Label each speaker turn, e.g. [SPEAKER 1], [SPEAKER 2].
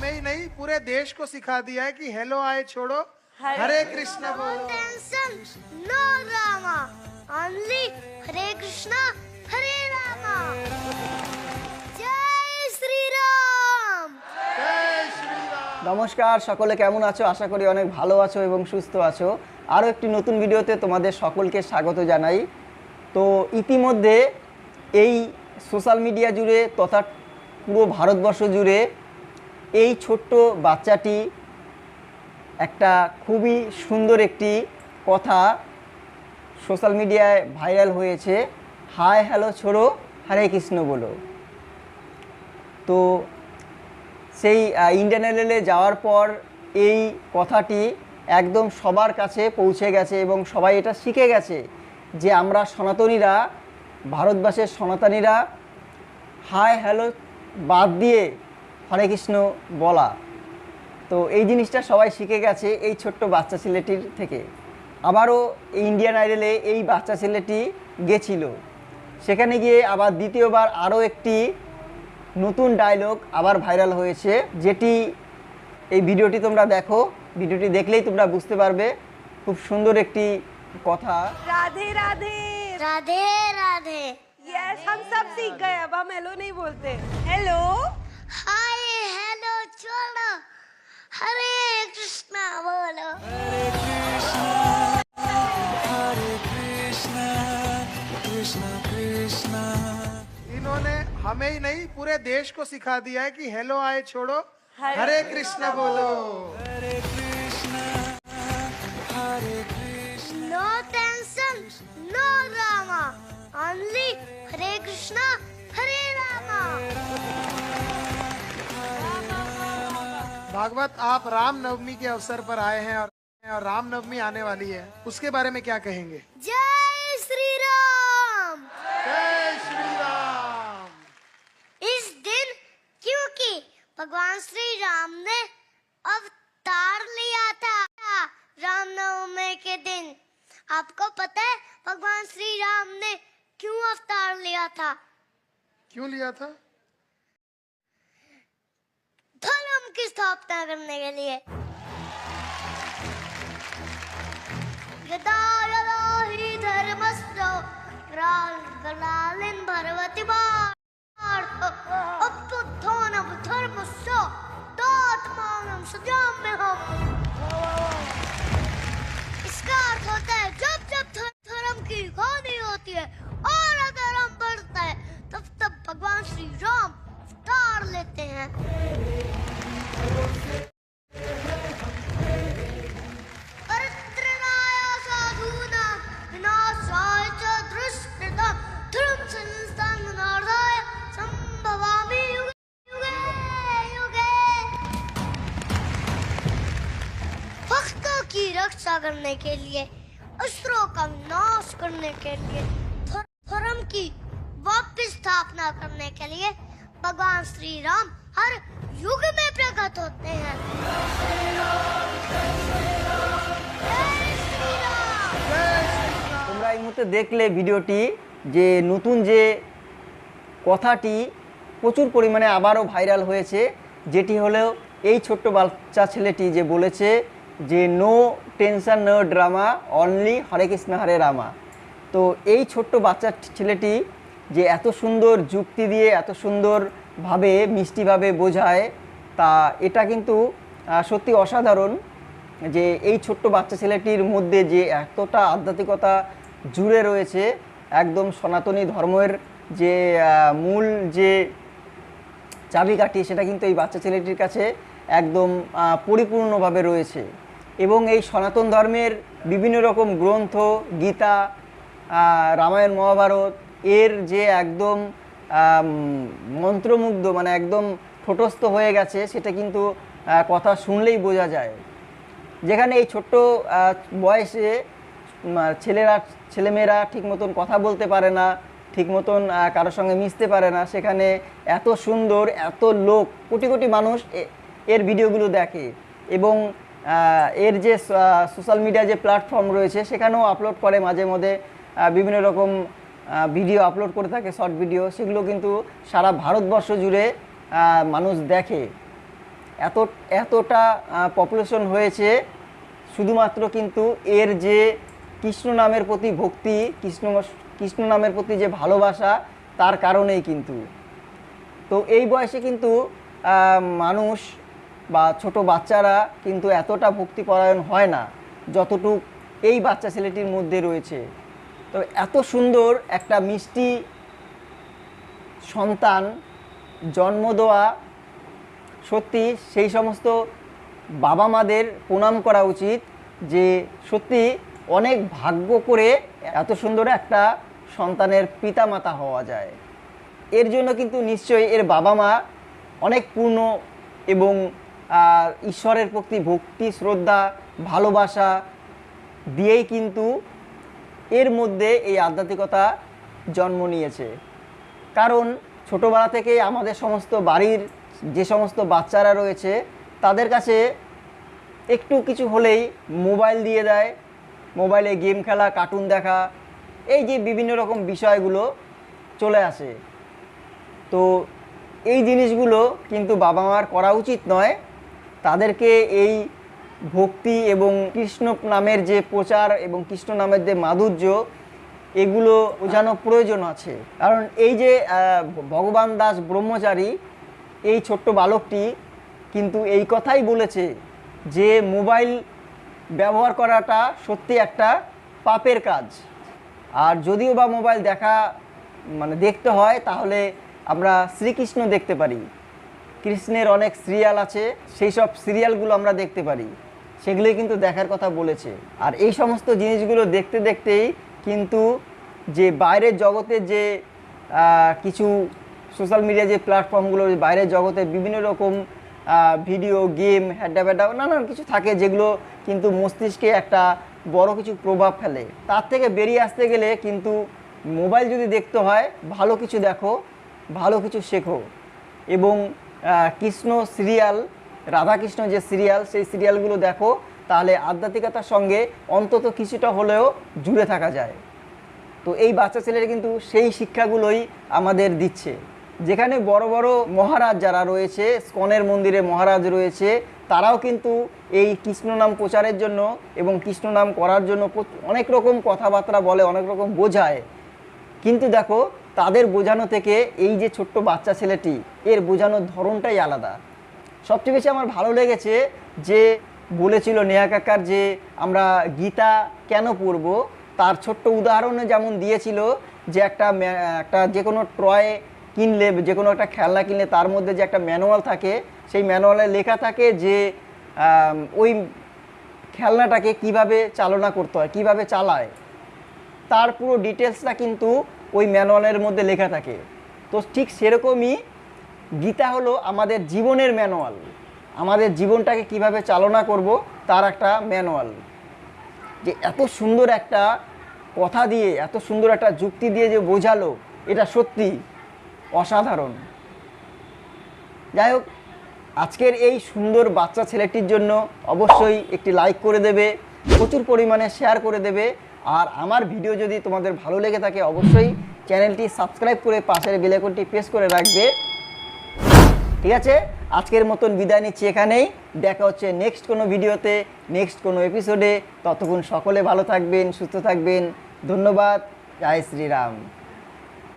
[SPEAKER 1] हमें ही नहीं पूरे देश को सिखा दिया है कि हेलो आए छोड़ो हरे कृष्ण बोलो
[SPEAKER 2] tension, no drama. Only Hare Krishna, Hare Rama. Jai Sri Ram.
[SPEAKER 1] जय श्री राम
[SPEAKER 3] নমস্কার সকলে কেমন আছো আশা করি অনেক ভালো আছো এবং সুস্থ আছো আরও একটি নতুন ভিডিওতে তোমাদের সকলকে স্বাগত জানাই তো ইতিমধ্যে এই সোশ্যাল মিডিয়া জুড়ে তথা পুরো ভারতবর্ষ জুড়ে এই ছোট্ট বাচ্চাটি একটা খুবই সুন্দর একটি কথা সোশ্যাল মিডিয়ায় ভাইরাল হয়েছে। হাই, হ্যালো ছোড়ো, হরে কৃষ্ণ বলো। তো সেই এলে যাওয়ার পর এই কথাটি একদম সবার কাছে পৌঁছে গেছে এবং সবাই এটা শিখে গেছে যে আমরা সনাতনীরা, ভারতবাসের সনাতনীরা, হাই, হ্যালো বাদ দিয়ে হরে কৃষ্ণ বলা তো এই জিনিসটা সবাই শিখে গেছে এই ছোট্ট বাচ্চা ছেলেটির থেকে আবারও এই ইন্ডিয়ান আইডলে এই বাচ্চা ছেলেটি গেছিল সেখানে গিয়ে আবার দ্বিতীয়বার আরও একটি নতুন ডায়লগ আবার ভাইরাল হয়েছে যেটি এই ভিডিওটি তোমরা দেখো ভিডিওটি দেখলেই তোমরা বুঝতে পারবে খুব সুন্দর একটি কথা
[SPEAKER 4] Radhe Radhe
[SPEAKER 2] Radhe Radhe.
[SPEAKER 4] Yes हम सब सीख गए अब हम हेलो नहीं बोलते हेलो
[SPEAKER 2] बोलो। हरे कृष्णा बोलो। हरे कृष्णा हरे कृष्णा कृष्णा कृष्णा
[SPEAKER 1] इन्होंने हमें ही नहीं पूरे देश को सिखा दिया है कि हेलो आए छोड़ो। हरे कृष्णा बोलो Hare Krishna Hare Krishna
[SPEAKER 2] no tension no drama only Hare Krishna Hare Rama.
[SPEAKER 1] Bhagwat आप राम नवमी के अवसर पर आए हैं और, और राम नवमी आने वाली है। उसके बारे में क्या कहेंगे?
[SPEAKER 2] जय श्री राम।
[SPEAKER 1] जय श्री राम।
[SPEAKER 2] इस दिन क्योंकि भगवान श्री राम ने अवतार लिया था रामनवमी के दिन। आपको पता है भगवान श्री राम ने क्यों अवतार लिया था?
[SPEAKER 1] क्यों लिया था?
[SPEAKER 2] तो स्थापना करने के लिए। धर्मस्थ ग्राल भगवती की रक्षा करने के लिए असुरों का नाश करने के लिए ध- धर्म की वापस स्थापना करने के लिए भगवान श्री राम हर युग में प्रकट होते हैं जय श्री राम
[SPEAKER 3] তোমরা এই মুহূর্তে দেখলে ভিডিওটি যে নতুন যে কথাটি প্রচুর পরিমাণে আবারও ভাইরাল হয়েছে যেটি হলো এই ছোট্ট বাচ্চা ছেলেটি যে বলেছে যে no tension no drama only Hare Krishna Hare Rama তো এই ছোট্ট বাচ্চা ছেলেটি যে এত সুন্দর যুক্তি দিয়ে, এত সুন্দরভাবে মিষ্টিভাবে বোঝায়, তা এটা কিন্তু সত্যি অসাধারণ যে এই ছোট্ট বাচ্চা ছেলেটির মধ্যে যে এতটা আধ্যাত্মিকতা জুড়ে রয়েছে, একদম সনাতনী ধর্মের যে মূল যে চাবিকাঠি, সেটা কিন্তু এই বাচ্চা ছেলেটির কাছে একদম পরিপূর্ণভাবে রয়েছে। এবং এই সনাতন ধর্মের বিভিন্ন রকম গ্রন্থ, গীতা রামায়ণ, মহাভারত, এর যে একদম মন্ত্রমুগ্ধ মানে একদম ঠোঁটস্থ হয়ে গেছে, সেটা কিন্তু কথা শুনলেই বোঝা যায়। যেখানে এই ছোট্ট বয়সে ছেলেরা, ছেলেমেয়েরা ঠিক মতন কথা বলতে পারে না, ঠিক মতন কারোর সঙ্গে মিশতে পারে না, সেখানে এত সুন্দর, এত লোক, কোটি কোটি মানুষ এর ভিডিওগুলো দেখে। এবং এর যে সোশ্যাল মিডিয়া যে প্ল্যাটফর্ম রয়েছে, সেখানেও আপলোড করে মাঝে মধ্যে বিভিন্ন রকম ভিডিও আপলোড করে থাকে শর্ট ভিডিও সেগুলো কিন্তু সারা ভারতবর্ষ জুড়ে মানুষ দেখে। এত, এতটা পপুলেশন হয়েছে, শুধুমাত্র কিন্তু এর যে কৃষ্ণ নামের প্রতি ভক্তি, কৃষ্ণ কৃষ্ণ নামের প্রতি যে ভালোবাসা, তার কারণেই কিন্তু। তো এই বয়সে কিন্তু মানুষ বা ছোট বাচ্চারা কিন্তু এতটা ভক্তিপরায়ণ হয় না যতটুক এই বাচ্চা ছেলেটির মধ্যে রয়েছে। তো এত সুন্দর একটা মিষ্টি সন্তান জন্ম দেওয়া সত্যি সেই সমস্ত বাবা মাদের প্রণাম করা উচিত যে সত্যি অনেক ভাগ্য করে এত সুন্দর একটা সন্তানের পিতামাতা হওয়া যায়। এর জন্য কিন্তু নিশ্চয়ই এর বাবা মা অনেক পূর্ণ এবং ঈশ্বরের প্রতি ভক্তি, শ্রদ্ধা, ভালোবাসা দিয়েই কিন্তু এর মধ্যে এই আধ্যাত্মিকতা জন্ম নিয়েছে। কারণ ছোটোবেলা থেকেই আমাদের সমস্ত বাড়ির যে সমস্ত বাচ্চারা রয়েছে, তাদের কাছে একটু কিছু হলেই মোবাইল দিয়ে দেয়, মোবাইলে গেম খেলা, কার্টুন দেখা, এই যে বিভিন্ন রকম বিষয়গুলো চলে আসে। তো এই জিনিসগুলো কিন্তু বাবা মার করা উচিত নয় তাদেরকে এই ভক্তি এবং কৃষ্ণ নামের যে প্রচার এবং কৃষ্ণ নামের যে মাধুর্য, এগুলো বোঝানো প্রয়োজন আছে। কারণ এই যে ভগবান দাস ব্রহ্মচারী, এই ছোট্ট বালকটি কিন্তু এই কথাই বলেছে যে, মোবাইল ব্যবহার করাটা সত্যি একটা পাপের কাজ। আর যদিও বা মোবাইল দেখা মানে দেখতে হয়, তাহলে আমরা শ্রীকৃষ্ণ দেখতে পারি। কৃষ্ণের অনেক সিরিয়াল আছে, সেই সব সিরিয়ালগুলো আমরা দেখতে পারি। সেগুলোই কিন্তু দেখার কথা বলেছে। আর এই সমস্ত জিনিসগুলো দেখতে দেখতেই কিন্তু যে বাইরের জগতে যে কিছু সোশ্যাল মিডিয়া যে প্ল্যাটফর্মগুলো বাইরের জগতে বিভিন্ন রকম ভিডিও গেম হ্যাডা ব্যাডা নানান কিছু থাকে যেগুলো কিন্তু মস্তিষ্কে একটা বড় কিছু প্রভাব ফেলে। তার থেকে বেরিয়ে আসতে গেলে কিন্তু মোবাইল যদি দেখতে হয়, ভালো কিছু দেখো, ভালো কিছু শেখো। এবং কৃষ্ণ সিরিয়াল, রাধাকৃষ্ণ যে সিরিয়াল, সেই সিরিয়ালগুলো দেখো, তাহলে আধ্যাত্মিকতার সঙ্গে অন্তত কিছুটা হলেও জুড়ে থাকা যায়। তো এই বাচ্চা ছেলেরা কিন্তু সেই শিক্ষাগুলোই আমাদের দিচ্ছে। যেখানে বড় বড় মহারাজ যারা রয়েছে, স্কনের মন্দিরে মহারাজ রয়েছে, তারাও কিন্তু এই কৃষ্ণ নাম প্রচারের জন্য এবং কৃষ্ণ নাম করার জন্য অনেক রকম কথাবার্তা বলে, অনেক রকম বোঝায়। কিন্তু দেখো তাদের বোঝানো থেকে এই যে ছোট্ট বাচ্চা ছেলেটি, এর বোঝানোর ধরনটাই আলাদা। সবচেয়ে বেশি আমার ভালো লেগেছে যে বলেছিল নেহা কাকার যে আমরা গীতা কেন পড়ব, তার ছোট্ট উদাহরণে যেমন দিয়েছিল যে একটা একটা যে কোনো ট্রয় কিনলে যে কোনো একটা খেলনা কিনলে তার মধ্যে যে একটা ম্যানুয়াল থাকে, সেই ম্যানুয়ালে লেখা থাকে যে ওই খেলনাটাকে কীভাবে চালনা করতে হয়, কীভাবে চালায়। তার পুরো ডিটেলসটা কিন্তু ওই ম্যানুয়ালের মধ্যে লেখা থাকে। তো ঠিক সেরকমই গীতা হলো আমাদের জীবনের ম্যানুয়াল। আমাদের জীবনটাকে কীভাবে চালনা করব তার একটা ম্যানুয়াল। যে এত সুন্দর একটা কথা দিয়ে, এত সুন্দর একটা যুক্তি দিয়ে যে বোঝালো, এটা সত্যি অসাধারণ। যাই হোক, আজকের এই সুন্দর বাচ্চা ছেলেটির জন্য অবশ্যই একটি লাইক করে দেবে, প্রচুর পরিমাণে শেয়ার করে দেবে। আর আমার ভিডিও যদি তোমাদের ভালো লেগে থাকে, অবশ্যই চ্যানেলটি সাবস্ক্রাইব করে পাশের বেলাইকনটি প্রেস করে রাখবে। ঠিক আছে? আজকের মতন বিদায় নিচ্ছি এখানেই। দেখা হচ্ছে নেক্সট কোনো ভিডিওতে নেক্সট কোনো এপিসোডে ততক্ষণ সকলে ভালো থাকবেন, সুস্থ থাকবেন। ধন্যবাদ। জয় শ্রীরাম।